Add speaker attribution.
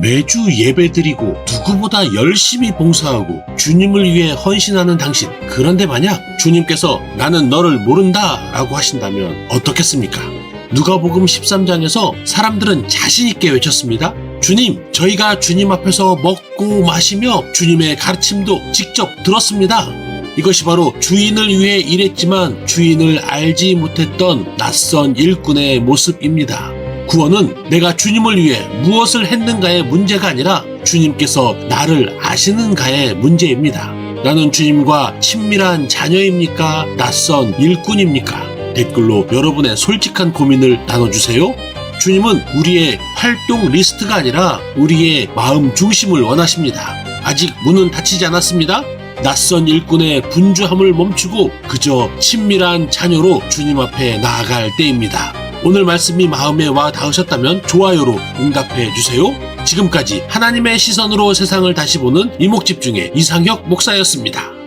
Speaker 1: 매주 예배드리고 누구보다 열심히 봉사하고 주님을 위해 헌신하는 당신. 그런데 만약 주님께서 나는 너를 모른다 라고 하신다면 어떻겠습니까? 누가복음 13장에서 사람들은 자신있게 외쳤습니다. 주님, 저희가 주님 앞에서 먹고 마시며 주님의 가르침도 직접 들었습니다. 이것이 바로 주인을 위해 일했지만 주인을 알지 못했던 낯선 일꾼의 모습입니다. 구원은 내가 주님을 위해 무엇을 했는가의 문제가 아니라 주님께서 나를 아시는가의 문제입니다. 나는 주님과 친밀한 자녀입니까? 낯선 일꾼입니까? 댓글로 여러분의 솔직한 고민을 나눠주세요. 주님은 우리의 활동 리스트가 아니라 우리의 마음 중심을 원하십니다. 아직 문은 닫히지 않았습니다. 낯선 일꾼의 분주함을 멈추고 그저 친밀한 자녀로 주님 앞에 나아갈 때입니다. 오늘 말씀이 마음에 와 닿으셨다면 좋아요로 응답해 주세요. 지금까지 하나님의 시선으로 세상을 다시 보는 이목집중의 이상혁 목사였습니다.